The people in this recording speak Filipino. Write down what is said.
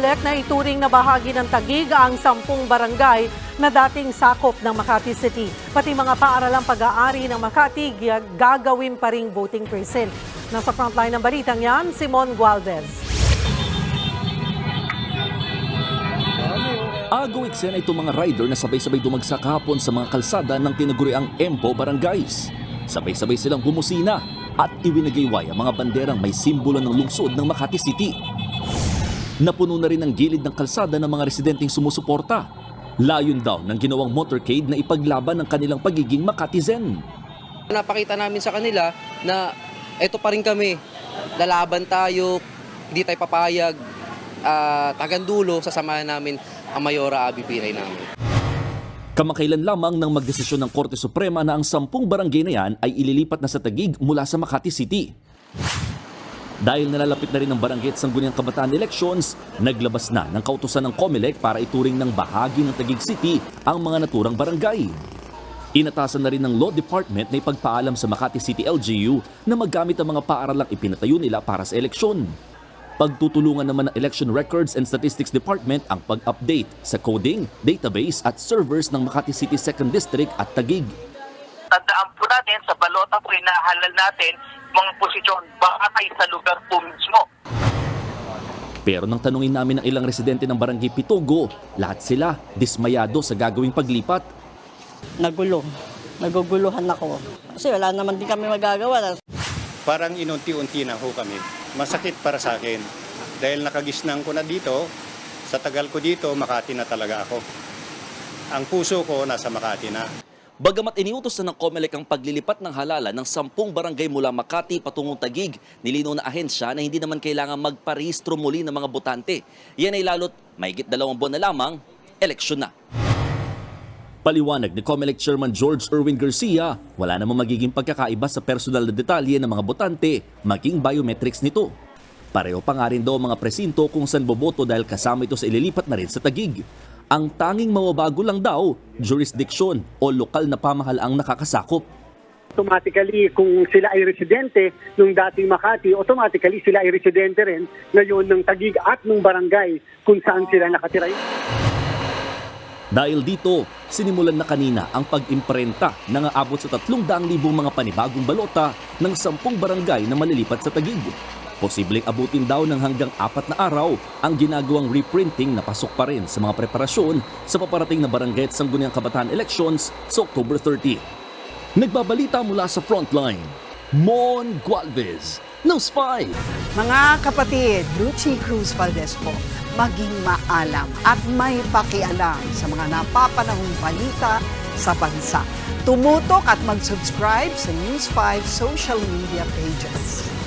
COMELEC na ituring na bahagi ng Tagig ang sampung barangay na dating sakop ng Makati City. Pati mga paaralang pag-aari ng Makati gagawin pa ring voting precinct. Nasa frontline ng balitang yan, Simon Gualvez. Agaw eksena itong mga rider na sabay-sabay dumagsak hapon sa mga kalsada ng tinaguriang Empo Barangays. Sabay-sabay silang bumusina at iwinagayway ang mga banderang may simbolo ng lungsod ng Makati City. Napuno na rin ang gilid ng kalsada ng mga residenteng sumusuporta. Layon daw ng ginawang motorcade na ipaglaban ang kanilang pagiging Makatizen. Napakita namin sa kanila na eto pa rin kami, lalaban tayo, hindi tayo papayag, ah, tagandulo, sasamahan namin ang Mayora Abi Pinay namin. Kamakailan lamang nang magdesisyon ng Korte Suprema na ang sampung barangay na yan ay ililipat na sa Tagig mula sa Makati City. Dahil nalalapit na rin ang barangay at sangguniang kabataan elections, naglabas na ng kautusan ng COMELEC para ituring ng bahagi ng Tagig City ang mga naturang barangay. Inatasan na rin ng Law Department na ipagpaalam sa Makati City LGU na maggamit ang mga paaralang ipinatayo nila para sa eleksyon. Pagtutulungan naman ng Election Records and Statistics Department ang pag-update sa coding, database at servers ng Makati City 2nd District at Tagig. tandaan natin sa balota po inahalal natin mga posisyon bakay sa lugar po mismo. Pero nang tanungin namin ng ilang residente ng Barangay Pitogo, lahat sila dismayado sa gagawing paglipat. nagulo. Naguguluhan ako. Kasi wala naman din kami magagawa. parang inunti-unti na ho kami. Masakit para sa akin. Dahil nakagisnang ko na dito, sa tagal ko dito, Makati na talaga ako. Ang puso ko nasa Makati na. Bagamat iniutos na ng COMELEC ang paglilipat ng halalan ng sampung barangay mula Makati patungong Tagig, nilinaw na ahensya na hindi naman kailangan magparehistro muli ng mga botante. Yan ay lalot mahigit dalawang buwan na lamang, eleksyon na. Paliwanag ni COMELEC Chairman George Erwin Garcia, wala namang magiging pagkakaiba sa personal na detalye ng mga botante, maging biometrics nito. Pareho pa nga rin daw mga presinto kung saan boboto dahil kasama ito sa ililipat na rin sa Tagig. Ang tanging mawabago lang daw, jurisdiction o lokal na pamahalaang nakakasakop. automatically kung sila ay residente nung dating Makati, automatically sila ay residente rin ngayon ng Tagig at ng barangay kung saan sila nakatira. Dahil dito, sinimulan na kanina ang pag-imprenta ng aabot sa 300,000 mga panibagong balota ng 10 barangay na malilipat sa Tagig. Posibleng abutin daw ng hanggang apat na araw ang ginagawang reprinting na pasok pa rin sa mga preparasyon sa paparating na barangay at sangguniang kabataan elections sa October 30. Nagbabalita mula sa frontline, Mon Gualvez, News 5. Mga kapatid, Lucy Cruz Valdez po, maging maalam at may pakialam sa mga napapanahong balita sa bansa. Tumutok at mag-subscribe sa News 5 social media pages.